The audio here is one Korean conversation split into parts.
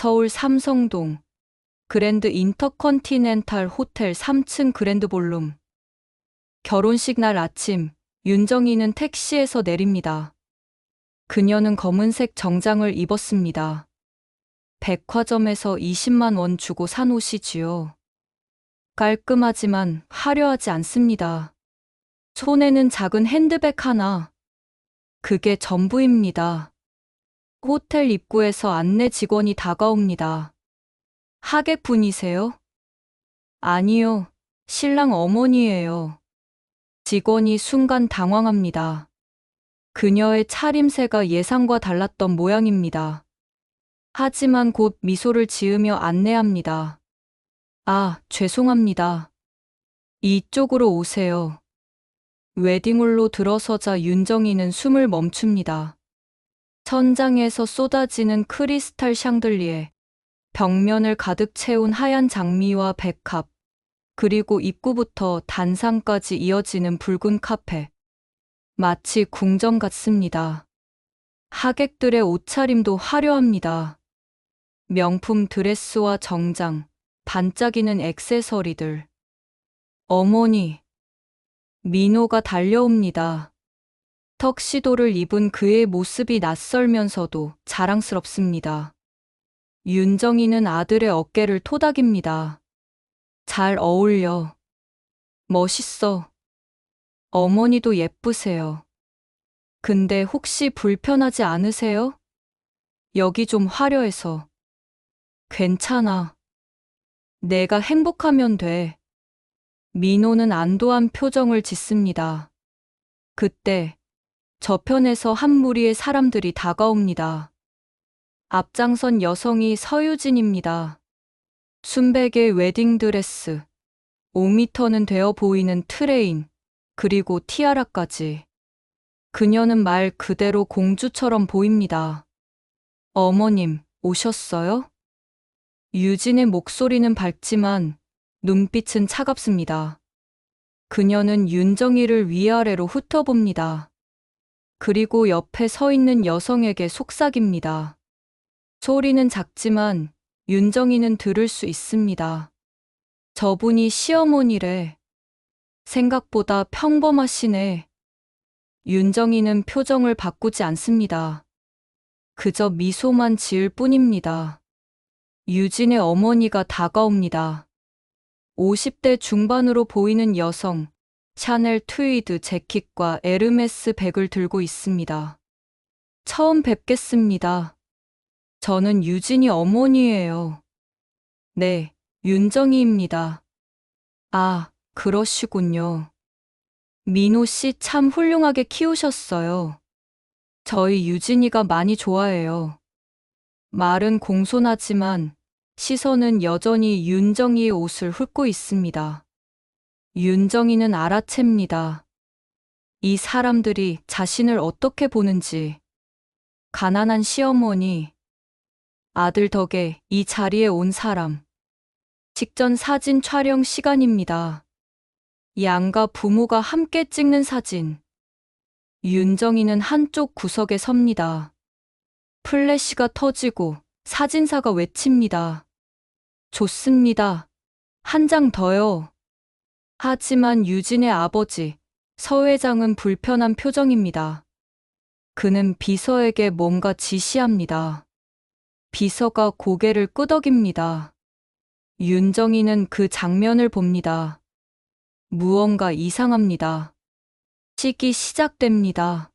서울 삼성동 그랜드 인터컨티넨탈 호텔 3층 그랜드 볼룸. 결혼식 날 아침, 윤정이는 택시에서 내립니다. 그녀는 검은색 정장을 입었습니다. 백화점에서 20만 원 주고 산 옷이지요. 깔끔하지만 화려하지 않습니다. 손에는 작은 핸드백 하나. 그게 전부입니다. 호텔 입구에서 안내 직원이 다가옵니다. 하객분이세요? 아니요, 신랑 어머니예요. 직원이 순간 당황합니다. 그녀의 차림새가 예상과 달랐던 모양입니다. 하지만 곧 미소를 지으며 안내합니다. 아, 죄송합니다. 이쪽으로 오세요. 웨딩홀로 들어서자 윤정이는 숨을 멈춥니다. 천장에서 쏟아지는 크리스탈 샹들리에 벽면을 가득 채운 하얀 장미와 백합, 그리고 입구부터 단상까지 이어지는 붉은 카페. 마치 궁전 같습니다. 하객들의 옷차림도 화려합니다. 명품 드레스와 정장, 반짝이는 액세서리들. 어머니. 민호가 달려옵니다. 턱시도를 입은 그의 모습이 낯설면서도 자랑스럽습니다. 윤정이는 아들의 어깨를 토닥입니다. 잘 어울려. 멋있어. 어머니도 예쁘세요. 근데 혹시 불편하지 않으세요? 여기 좀 화려해서. 괜찮아. 내가 행복하면 돼. 민호는 안도한 표정을 짓습니다. 그때 저편에서 한 무리의 사람들이 다가옵니다. 앞장선 여성이 서유진입니다. 순백의 웨딩드레스, 5미터는 되어 보이는 트레인, 그리고 티아라까지. 그녀는 말 그대로 공주처럼 보입니다. 어머님, 오셨어요? 유진의 목소리는 밝지만 눈빛은 차갑습니다. 그녀는 윤정이를 위아래로 훑어봅니다. 그리고 옆에 서 있는 여성에게 속삭입니다. 소리는 작지만 윤정이는 들을 수 있습니다. 저분이 시어머니래. 생각보다 평범하시네. 윤정이는 표정을 바꾸지 않습니다. 그저 미소만 지을 뿐입니다. 유진의 어머니가 다가옵니다. 50대 중반으로 보이는 여성, 샤넬 트위드 재킷과 에르메스 백을 들고 있습니다. 처음 뵙겠습니다. 저는 유진이 어머니예요. 네, 윤정희입니다. 아, 그러시군요. 민호 씨 참 훌륭하게 키우셨어요. 저희 유진이가 많이 좋아해요. 말은 공손하지만 시선은 여전히 윤정이의 옷을 훑고 있습니다. 윤정이는 알아챕니다. 이 사람들이 자신을 어떻게 보는지. 가난한 시어머니, 아들 덕에 이 자리에 온 사람. 직전 사진 촬영 시간입니다. 양가 부모가 함께 찍는 사진. 윤정이는 한쪽 구석에 섭니다. 플래시가 터지고 사진사가 외칩니다. 좋습니다. 한 장 더요. 하지만 유진의 아버지, 서 회장은 불편한 표정입니다. 그는 비서에게 뭔가 지시합니다. 비서가 고개를 끄덕입니다. 윤정이는 그 장면을 봅니다. 무언가 이상합니다. 식이 시작됩니다.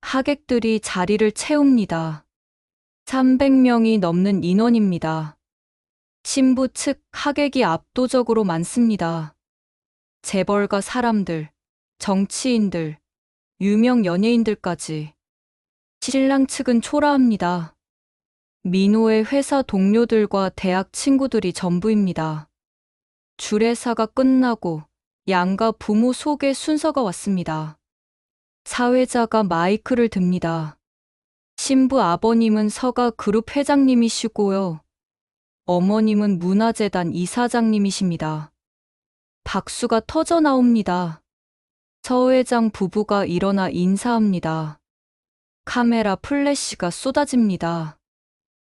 하객들이 자리를 채웁니다. 300명이 넘는 인원입니다. 신부 측 하객이 압도적으로 많습니다. 재벌가 사람들, 정치인들, 유명 연예인들까지. 신랑 측은 초라합니다. 민호의 회사 동료들과 대학 친구들이 전부입니다. 주례사가 끝나고 양가 부모 소개 순서가 왔습니다. 사회자가 마이크를 듭니다. 신부 아버님은 서가 그룹 회장님이시고요. 어머님은 문화재단 이사장님이십니다. 박수가 터져 나옵니다. 서 회장 부부가 일어나 인사합니다. 카메라 플래시가 쏟아집니다.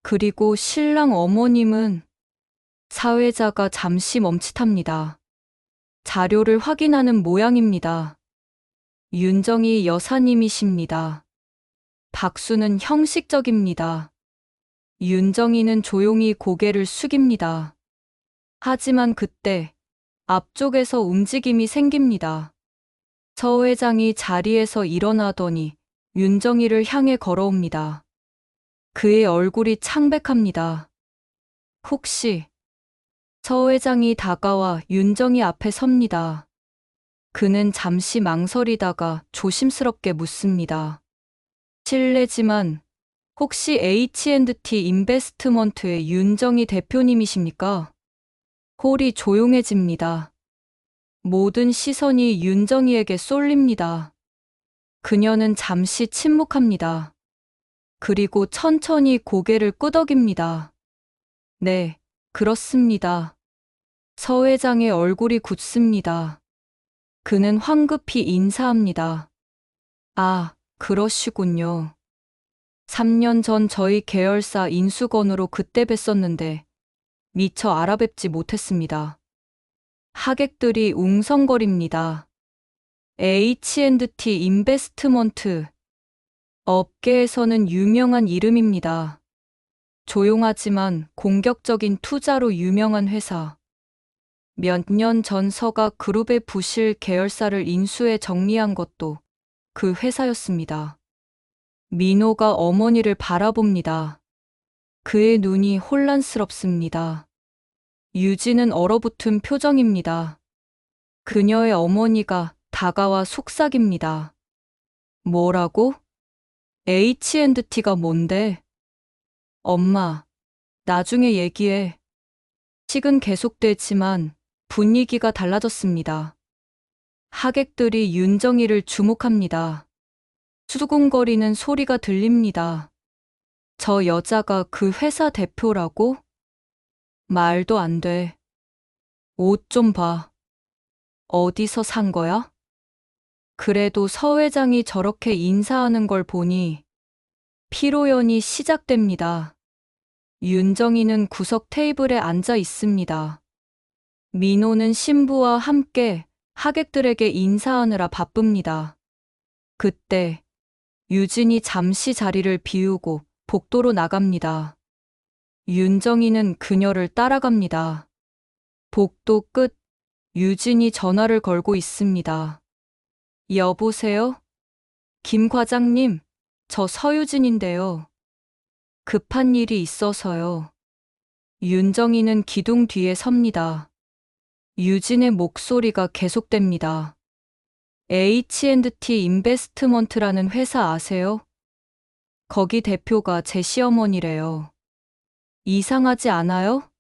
그리고 신랑 어머님은 사회자가 잠시 멈칫합니다. 자료를 확인하는 모양입니다. 윤정희 여사님이십니다. 박수는 형식적입니다. 윤정희는 조용히 고개를 숙입니다. 하지만 그때 앞쪽에서 움직임이 생깁니다. 서 회장이 자리에서 일어나더니 윤정희를 향해 걸어옵니다. 그의 얼굴이 창백합니다. 혹시 서 회장이 다가와 윤정희 앞에 섭니다. 그는 잠시 망설이다가 조심스럽게 묻습니다. 실례지만 혹시 H&T 인베스트먼트의 윤정희 대표님이십니까? 홀이 조용해집니다. 모든 시선이 윤정희에게 쏠립니다. 그녀는 잠시 침묵합니다. 그리고 천천히 고개를 끄덕입니다. 네, 그렇습니다. 서 회장의 얼굴이 굳습니다. 그는 황급히 인사합니다. 아, 그러시군요. 3년 전 저희 계열사 인수건으로 그때 뵀었는데 미처 알아뵙지 못했습니다. 하객들이 웅성거립니다. H&T 인베스트먼트 업계에서는 유명한 이름입니다. 조용하지만 공격적인 투자로 유명한 회사. 몇 년 전 서가 그룹의 부실 계열사를 인수해 정리한 것도 그 회사였습니다. 민호가 어머니를 바라봅니다. 그의 눈이 혼란스럽습니다. 유진은 얼어붙은 표정입니다. 그녀의 어머니가 다가와 속삭입니다. 뭐라고? H&T가 뭔데? 엄마, 나중에 얘기해. 식은 계속되지만 분위기가 달라졌습니다. 하객들이 윤정희를 주목합니다. 수근거리는 소리가 들립니다. 저 여자가 그 회사 대표라고? 말도 안 돼. 옷 좀 봐. 어디서 산 거야? 그래도 서 회장이 저렇게 인사하는 걸 보니 피로연이 시작됩니다. 윤정희는 구석 테이블에 앉아 있습니다. 민호는 신부와 함께 하객들에게 인사하느라 바쁩니다. 그때 유진이 잠시 자리를 비우고 복도로 나갑니다. 윤정희는 그녀를 따라갑니다. 복도 끝 유진이 전화를 걸고 있습니다. 여보세요? 김 과장님, 저 서유진인데요. 급한 일이 있어서요. 윤정희는 기둥 뒤에 섭니다. 유진의 목소리가 계속됩니다. H&T 인베스트먼트라는 회사 아세요? 거기 대표가 제 시어머니래요. 이상하지 않아요?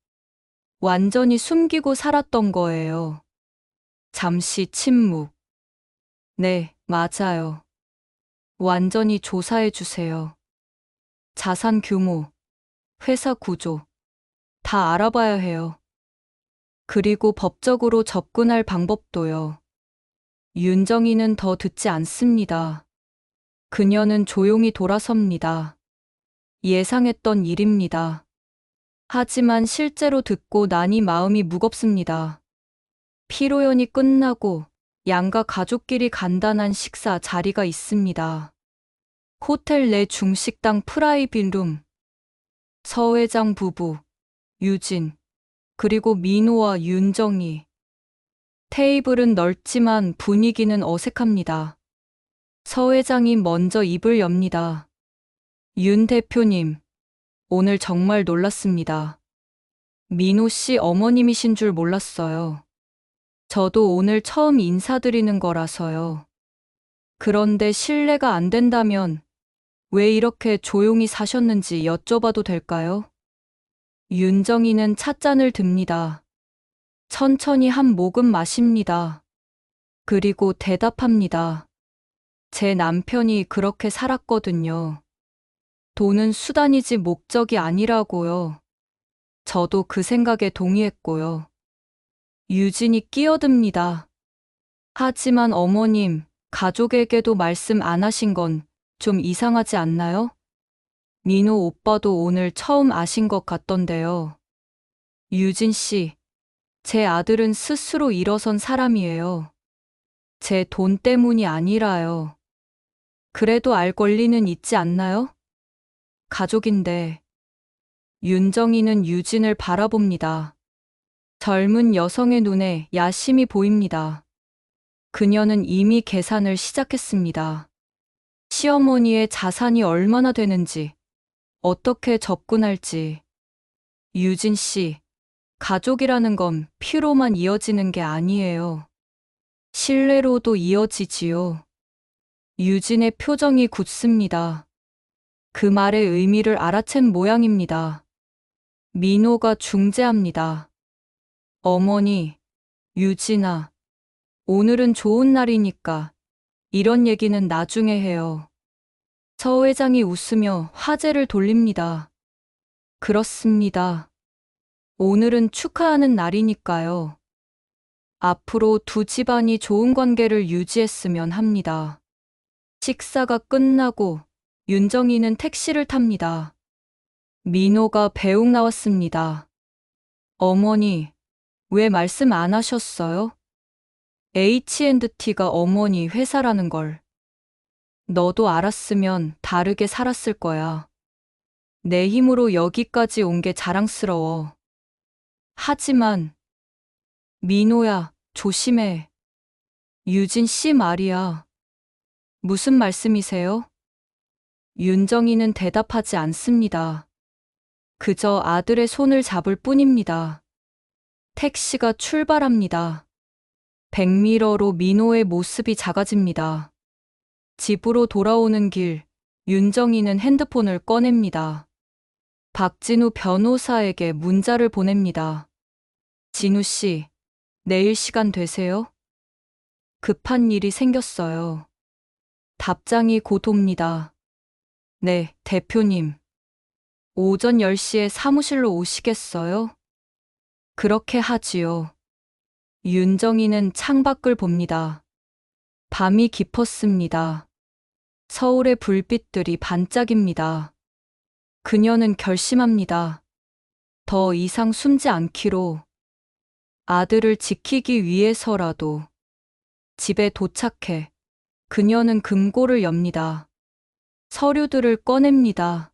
완전히 숨기고 살았던 거예요. 잠시 침묵. 네, 맞아요. 완전히 조사해 주세요. 자산 규모, 회사 구조, 다 알아봐야 해요. 그리고 법적으로 접근할 방법도요. 윤정희는 더 듣지 않습니다. 그녀는 조용히 돌아섭니다. 예상했던 일입니다. 하지만 실제로 듣고 나니 마음이 무겁습니다. 피로연이 끝나고 양가 가족끼리 간단한 식사 자리가 있습니다. 호텔 내 중식당 프라이빗룸. 서 회장 부부, 유진, 그리고 민호와 윤정희. 테이블은 넓지만 분위기는 어색합니다. 서 회장이 먼저 입을 엽니다. 윤 대표님, 오늘 정말 놀랐습니다. 민호 씨 어머님이신 줄 몰랐어요. 저도 오늘 처음 인사드리는 거라서요. 그런데 신뢰가 안 된다면 왜 이렇게 조용히 사셨는지 여쭤봐도 될까요? 윤정희는 찻잔을 듭니다. 천천히 한 모금 마십니다. 그리고 대답합니다. 제 남편이 그렇게 살았거든요. 돈은 수단이지 목적이 아니라고요. 저도 그 생각에 동의했고요. 유진이 끼어듭니다. 하지만 어머님, 가족에게도 말씀 안 하신 건 좀 이상하지 않나요? 민호 오빠도 오늘 처음 아신 것 같던데요. 유진 씨, 제 아들은 스스로 일어선 사람이에요. 제 돈 때문이 아니라요. 그래도 알 권리는 있지 않나요? 가족인데. 윤정이는 유진을 바라봅니다. 젊은 여성의 눈에 야심이 보입니다. 그녀는 이미 계산을 시작했습니다. 시어머니의 자산이 얼마나 되는지, 어떻게 접근할지. 유진 씨, 가족이라는 건 피로만 이어지는 게 아니에요. 신뢰로도 이어지지요. 유진의 표정이 굳습니다. 그 말의 의미를 알아챈 모양입니다. 민호가 중재합니다. 어머니, 유진아, 오늘은 좋은 날이니까 이런 얘기는 나중에 해요. 서 회장이 웃으며 화제를 돌립니다. 그렇습니다. 오늘은 축하하는 날이니까요. 앞으로 두 집안이 좋은 관계를 유지했으면 합니다. 식사가 끝나고 윤정이는 택시를 탑니다. 민호가 배웅 나왔습니다. 어머니, 왜 말씀 안 하셨어요? H&T가 어머니 회사라는 걸. 너도 알았으면 다르게 살았을 거야. 내 힘으로 여기까지 온 게 자랑스러워. 하지만, 민호야, 조심해. 유진 씨 말이야. 무슨 말씀이세요? 윤정이는 대답하지 않습니다. 그저 아들의 손을 잡을 뿐입니다. 택시가 출발합니다. 백미러로 민호의 모습이 작아집니다. 집으로 돌아오는 길, 윤정이는 핸드폰을 꺼냅니다. 박진우 변호사에게 문자를 보냅니다. 진우 씨, 내일 시간 되세요? 급한 일이 생겼어요. 답장이 곧 옵니다. 네, 대표님. 오전 10시에 사무실로 오시겠어요? 그렇게 하지요. 윤정이는 창밖을 봅니다. 밤이 깊었습니다. 서울의 불빛들이 반짝입니다. 그녀는 결심합니다. 더 이상 숨지 않기로. 아들을 지키기 위해서라도. 집에 도착해 그녀는 금고를 엽니다. 서류들을 꺼냅니다.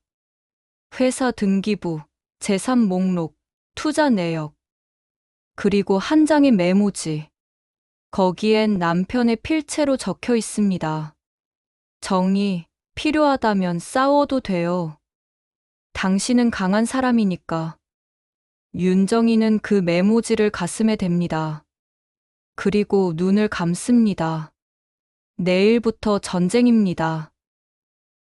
회사 등기부, 재산 목록, 투자 내역, 그리고 한 장의 메모지. 거기엔 남편의 필체로 적혀 있습니다. 정이 필요하다면 싸워도 돼요. 당신은 강한 사람이니까. 윤정이는 그 메모지를 가슴에 댑니다. 그리고 눈을 감습니다. 내일부터 전쟁입니다.